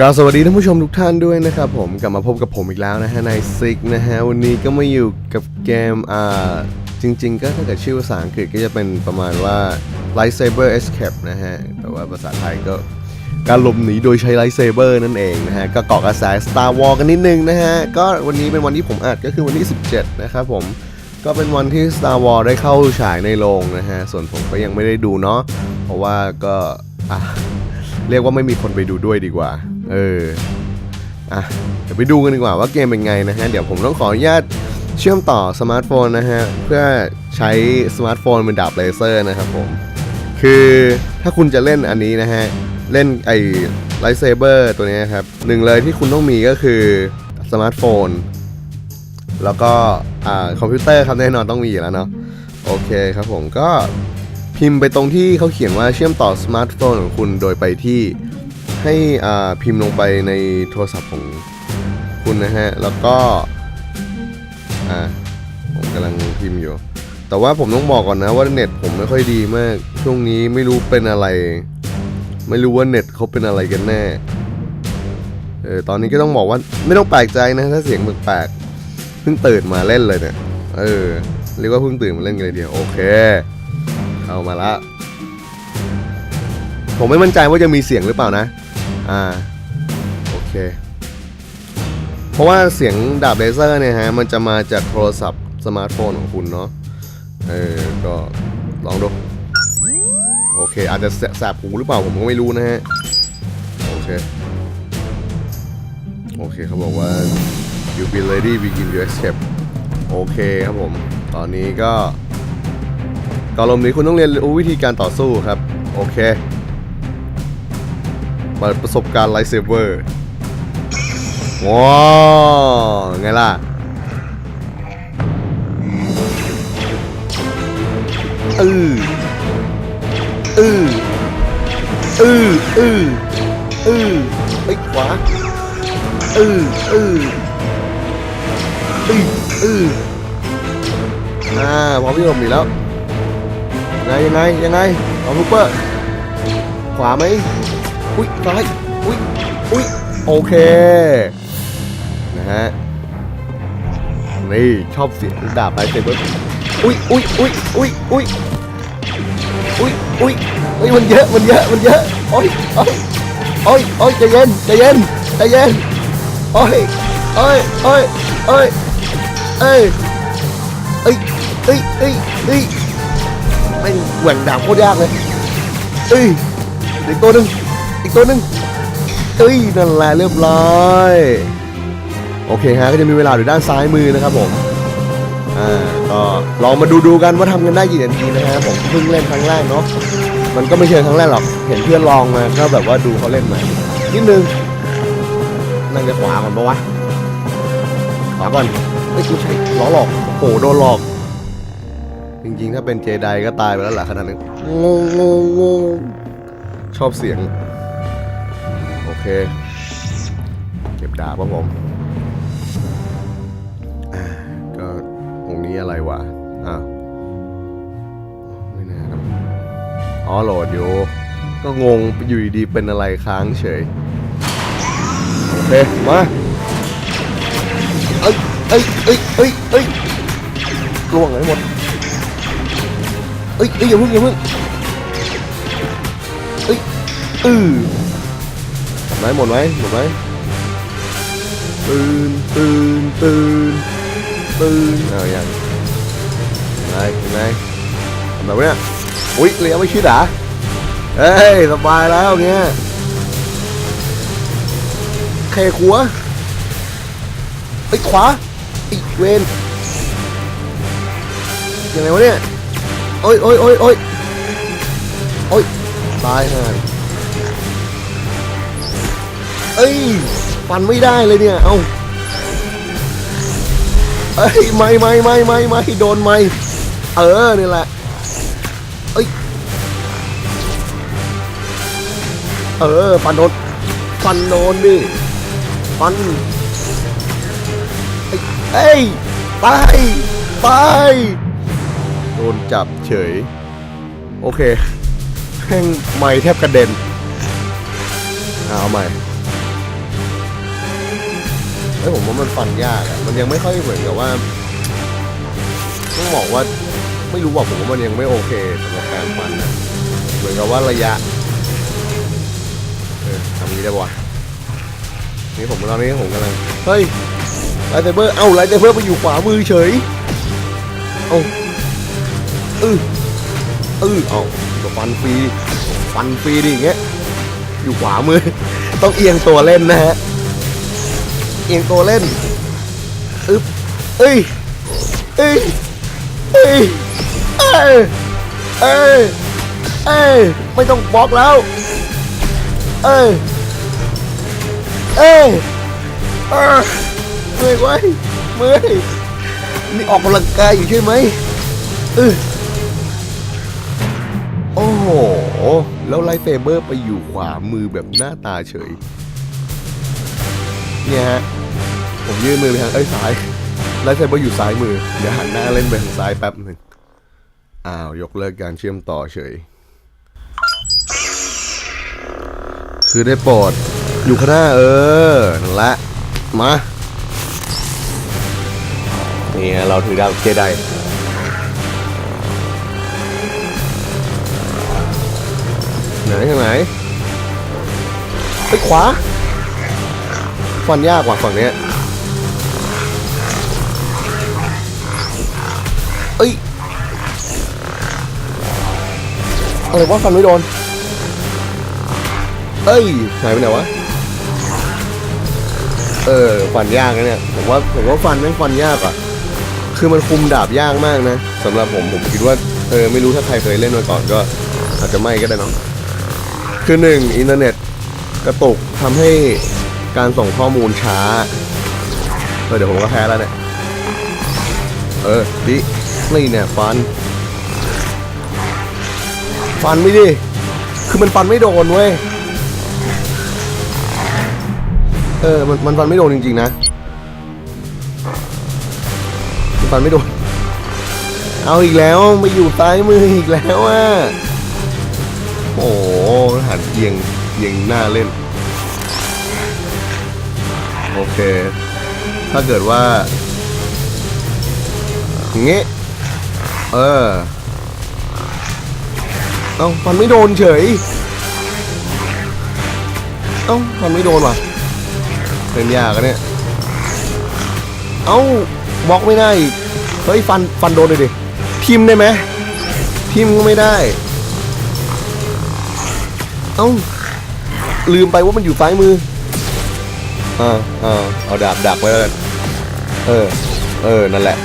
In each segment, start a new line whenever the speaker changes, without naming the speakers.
กราบสวัสดีท่านผู้ชมทุกท่านด้วยนะครับผมกลับมาพบกับผมอีกแล้วนะฮะในซิกนะฮะวันนี้ก็มาอยู่กับเกมอ่าจริง ๆ ก็ถ้าเกิดชื่อภาษาอังกฤษก็จะเป็นประมาณว่า Lightsaber Escape นะฮะแต่ว่าภาษาไทยก็การหลบหนีโดยใช้ Lightsaber นั่นเองนะฮะก็เกาะกระแส Star Wars กันนิดนึงนะฮะก็วันนี้เป็นวันที่ผมอัดก็คือวันที่ 17 นะครับผมก็เป็นวันที่ Star Wars ได้เข้าฉายในโรงนะฮะส่วนผมก็ยังไม่ได้ดูเนาะเพราะว่าก็อะ เรียกว่าไม่มีคนไปดูด้วยดีกว่า เอออะเดี๋ยวไปดูกันดีกว่าว่าเกมเป็นไงนะฮะ เดี๋ยวผมต้องขออนุญาตเชื่อมต่อสมาร์ทโฟนนะฮะ เพื่อใช้สมาร์ทโฟนเป็นดาบเลเซอร์นะครับผม คือถ้าคุณจะเล่นอันนี้นะฮะ เล่นไอ้ไลท์เซเบอร์ตัวนี้ครับหนึ่งเลยที่คุณต้องมีก็คือสมาร์ทโฟน แล้วก็อ่าคอมพิวเตอร์ครับแน่นอนต้องมีอยู่แล้วเนาะโอเคครับผมก็ พิมพ์ไปตรงที่เขาเขียนว่าเชื่อมต่อสมาร์ทโฟนของคุณโดยไปที่ให้อ่าพิมพ์ลงไปในโทรศัพท์ของคุณนะฮะ แล้วก็อ่าผมกำลังพิมพ์อยู่ แต่ว่าผมต้องบอกก่อนนะว่าเน็ตผมไม่ค่อยดีมาก ช่วงนี้ไม่รู้เป็นอะไร ไม่รู้ว่าเน็ตเขาเป็นอะไรกันแน่เออตอนนี้ก็ต้องบอกว่าไม่ต้องแปลกใจนะ ถ้าเสียงแปลกๆเพิ่งตื่นมาเล่นเลยเนี่ย เออเรียกว่าเพิ่งตื่นมาเล่นกันเลยเดียวโอเค เข้ามาละ ผมไม่มั่นใจว่าจะมีเสียงหรือเปล่านะ อ่า โอเค เพราะว่าเสียงดาบเลเซอร์เนี่ยฮะ มันจะมาจากโทรศัพท์สมาร์ทโฟนของคุณเนาะ เออ ก็ลองดู โอเค อาจจะแสบหูหรือเปล่าผมก็ไม่รู้นะฮะ โอเค โอเคเขาบอกว่า you be ready begin your escape โอเคครับผม ตอนนี้ก็ ก่อนลมนี้คุณต้องเรียนรู้วิธีการต่อสู้ครับ โอเคเปิดประสบการณ์ไลท์เซเบอร์ว้าวไงล่ะ อืออืออืออืออือไปขวาอืออืออืออืออ่าพร้อมพี่ผมอีกแล้ว ไงยังไงยังไงเอาลูกเปอร์ขวาไหมอุ้ยซ้ายอุ้ยอุ้ยโอเคนะฮะนี่ชอบเสียงดาบไปเต็มเลยอุ้ยอุ้ยอุ้ยอุ้ยอุ้ยอุ้ยอุ้ยอุ้ยมันเยอะมันเยอะมันเยอะโอ้ยโอ้ยโอ้ยโอ้ยใจเย็นใจเย็นใจเย็นโอ้ยโอ้ยโอ้ยโอ้ยเอ้ยเอ้ยเอ้ยเอ้ยเอ้ย ม่งแหว่งดาบโคตรยากเลยเอ้ยอีกตัวหนึ่งอีกตัวหนึ่งเอ้ยนั่นแหละเรียบร้อยโอเคฮะก็จะมีเวลาอยู่ด้านซ้ายมือนะครับผมอ่าก็ลองมาดูดูกันว่าทำกันได้กี่นาทีนะฮะผมเพิ่งเล่นครั้งแรกเนาะมันก็ไม่เชิงครั้งแรกหรอกเห็นเพื่อนลองมาก็แบบว่าดูเขาเล่นมานิดนึงนั่งจะขวาก่อนปะวะขวาก่อนเอ้ยกูใช้ล้อหลอกโอ้โหโดนหลอก จริงๆ ถ้าเป็นเจไดก็ตายไปแล้วล่ะขนาดนั้นงงงงงงชอบเสียง โอเค เก็บดาบครับผมอ่าก็ตรงนี้อะไรวะอ้าวไม่น่านะอ๋อโหลดอยู่ ก็งงอยู่ดีๆเป็นอะไรค้างเฉย โอเค มาเอ้ยเอ้ยเอ้ยเอ้ยเอ้ยล่วงไหนหมด เอ้ยเอ้ยอย่าเพิ่งอย่าเพิ่งเอ้ยอือหมดไหมหมดไหมหมดไหมตื่นตื่นตื่นตื่นเอาอย่างไงยังไงทำไมวะเนี่ยอุ้ยเลี้ยวไม่ชิดอะเอ้ยสบายแล้วเงี้ยเคขวาไอ้ยขวาไอ้เวนยังไงวะเนี่ย โอ้ยโอ้ยโอ้ยโอ้ยโอ้ยตายห่าเอ้ยฟันไม่ได้เลยเนี่ย เอาเอ้ยไม่ไม่ไม่ไม่ไม่โดนไม่เออนี่แหละเอ้ยเออฟันโดนฟันโดนดิฟันเอ้ยเอ้ยตายตาย โดนจับเฉย โอเคแม่งไม่แทบกระเด็นเอาใหม่เอ้ยผมว่ามันฟันยากอะมันยังไม่ค่อยเหมือนกับว่าต้องบอกว่าไม่รู้ว่าผมว่ามันยังไม่โอเคสำหรับการฟันนะเหมือนกับว่าระยะเออทำนี้ได้ปะนี่ผมตอนนี้ผมกำลังเฮ้ยไลท์เซเบอร์เอ้าไลท์เซเบอร์ไปอยู่ขวามือเฉยเอ้า ออเออเอาก็ฟันฟรีฟันฟรีดิอย่างเงี้ยอยู่ขวามือ ต้องเอียงตัวเล่นนะฮะเอียงตัวเล่นอึ๊บเอ้ยเอ้ยเอ้ยเอ้ยเอ้ยเอ้ยไม่ต้องบล็อกแล้วเอ้ยเอ้ยเอ้ยเมื่อยไว้ยเมื่อยนี่ออกกำลังกายอยู่ใช่ไหมเออ แล้วไลท์เซเบอร์ไปอยู่ขวามือแบบหน้าตาเฉย เนี่ยฮะ ผมยื่นมือไปทางเอ้ยซ้ายไลท์เซเบอร์อยู่ซ้ายมือ เดี๋ยวหันหน้าเล่นไปทางซ้ายแป๊บหนึ่งอ้าว ยกเลิกการเชื่อมต่อเฉย คือได้โปรดอยู่ข้างหน้าเออนั่นแหละ มา นี่ไงเราถือดาวเจได ไหนทางไหนไปขวาฟันยากกว่าฝั่งนี้เอ้ยอะไรวะฟันไม่โดน เอ้ยหายไปไหนวะ เออฟันยากนะเนี่ย ผมว่าผมว่าฟันแม่งฟันยากอะ คือมันคุมดาบยากมากนะสำหรับผมผมคิดว่าเออไม่รู้ถ้าใครเคยเล่นมาก่อนก็ อาจจะไม่ก็ได้เนาะ คือหนึ่งอินเทอร์เน็ตกระตุกทำให้การส่งข้อมูลช้าเออเดี๋ยวผมก็แพ้แล้วเนี่ย เออดินี่เนี่ยฟัน ฟันไม่ดิ คือมันฟันไม่โดนเว้ย เออ มันมันฟันไม่โดนจริงๆนะมันฟันไม่โดน เอาอีกแล้วมาอยู่ซ้ายมืออีกแล้วอะโอ้ โหหันเอียงเอียงหน้าเล่น โอเค ถ้าเกิดว่าอย่างงี้เออเอ้าฟันไม่โดนเฉยเอ้าฟันไม่โดนว่ะเป็นยากอะเนี่ยเอ้าบล็อกไม่ได้อีกเฮ้ยฟันฟันโดนเลยดิพิมพ์ได้ไหมพิมพ์ก็ไม่ได้ เอ้า ลืมไปว่ามันอยู่ซ้ายมือ อ่าอ่าเอาดาบดักไว้แล้วกันเออ เออ นั่นแหละ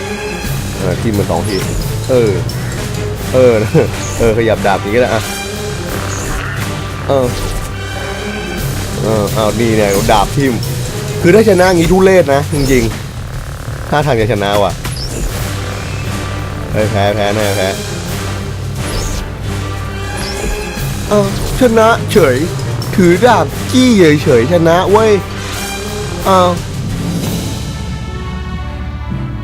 เออทิมมันสองที เออ เออ เออ ขยับดาบนี้แหละอะ เออ เออเอานี่เนี่ยดาบทิมคือถ้าชนะงี้ทุเรศนะ จริงๆ ถ้าทางจะชนะว่ะเอ้ยแพ้แพ้แน่แพ้เออ ชนะเฉย ถือดาบจี้เฉยๆชนะเว้ยอ้าว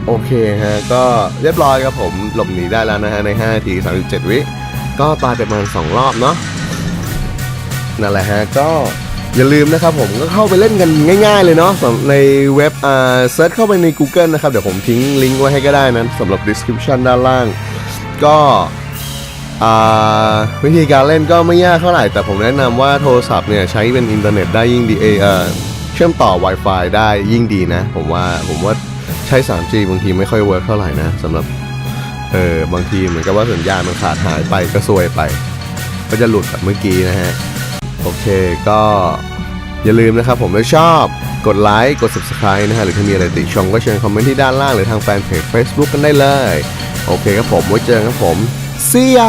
โอเคฮะ ก็เรียบร้อยครับผมหลบหนีได้แล้วนะฮะ ใน5นาที 37 วิ ก็ตายไปประมาณ 2 รอบเนาะนั่นแหละฮะ ก็อย่าลืมนะครับผมก็เข้าไปเล่นกันง่ายๆเลยเนาะในเว็บอ่าเซิร์ชเข้าไปใน Google นะครับ เดี๋ยวผมทิ้งลิงก์ไว้ให้ก็ได้นั้นสำหรับ description ด้านล่าง ก็ วิธีการเล่นก็ไม่ยากเท่าไหร่ แต่ผมแนะนำว่าโทรศัพท์เนี่ยใช้เป็นอินเทอร์เน็ตได้ยิ่งดีเอเอ่อเชื่อมต่อ Wi-Fi ได้ยิ่งดีนะ ผมว่าผมว่าใช้ 3G บางทีไม่ค่อยเวิร์กเท่าไหร่นะสำหรับเออบางทีเหมือนกับว่าสัญญาณมันขาดหายไปก็ซวยไป ก็จะหลุดแบบเมื่อกี้นะฮะ โอเคก็อย่าลืมนะครับผมถ้าชอบกดไลค์กด subscribe นะฮะ หรือถ้ามีอะไรติชมก็เชิญคอมเมนต์ที่ด้านล่างหรือทางแฟนเพจ Facebook กันได้เลย โอเคครับผมไว้เจอกันครับผม see ya